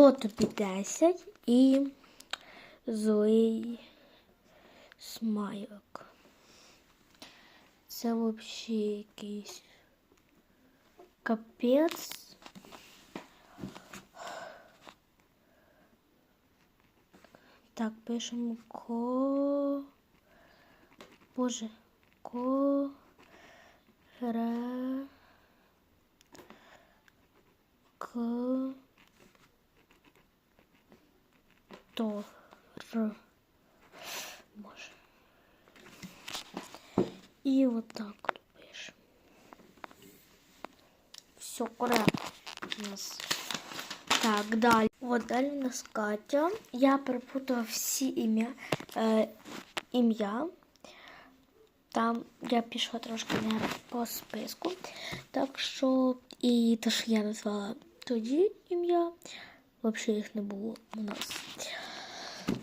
Вот тобі 10 і злий смайлик. Це взагалі якийсь капець. Так, пишемо ко. Боже, ко. Ре. К. То. Р. Може. І отак от пишемо. Все, коректно у нас. Так, далі. От далі у нас Катя. Я перепутала всі ім'я. Е, ім'я. Там я пішла трошки не по списку. Так що і те, що я назвала тоді ім'я. Взагалі їх не було у нас.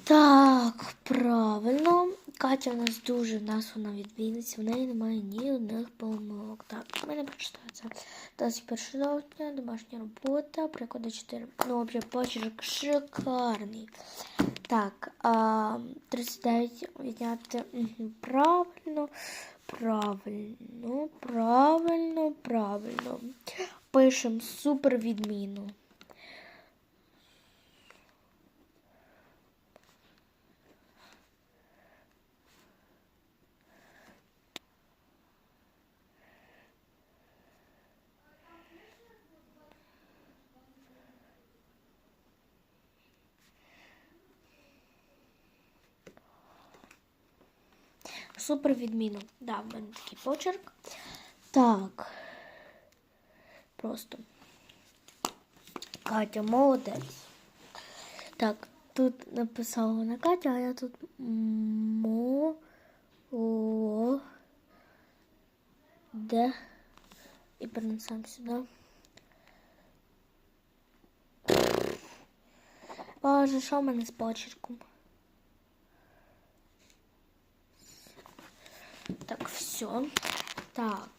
Так, правильно. Катя у нас дуже в нас відміниться. В неї немає ні одних помилок. Так, в мене прочитається. 21 жовтня, домашня робота, приклади 4. Ну, взагалі, почерк шикарний. Так, а, 39 відняти. Правильно, правильно, правильно, правильно. Пишемо супер відміну. Супер відміну. Да, в мене такий почерк. Так. Просто. Катя, молодець. Так, тут написала вона Катя, а я тут мо де і перенесемо сюди. Боже, що в мене з почерком? Так, все. Так.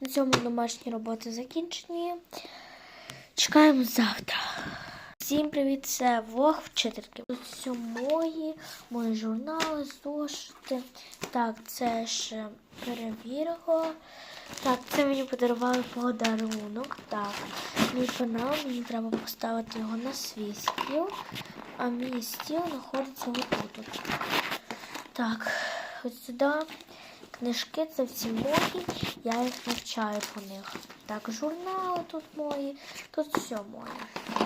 На цьому домашні роботи закінчені. Чекаємо завтра. Всім привіт, це влог вчительки. Все мої, мої журнали, зошити. Так, це ж перевірила. Так, це мені подарували подарунок. Так, мій пенал, мені треба поставити його на свій стіл, а мій стіл знаходиться отут. Так, ось сюди. Книжки це всі мої, я їх навчаю по них. Так, журнали тут мої, тут все моє.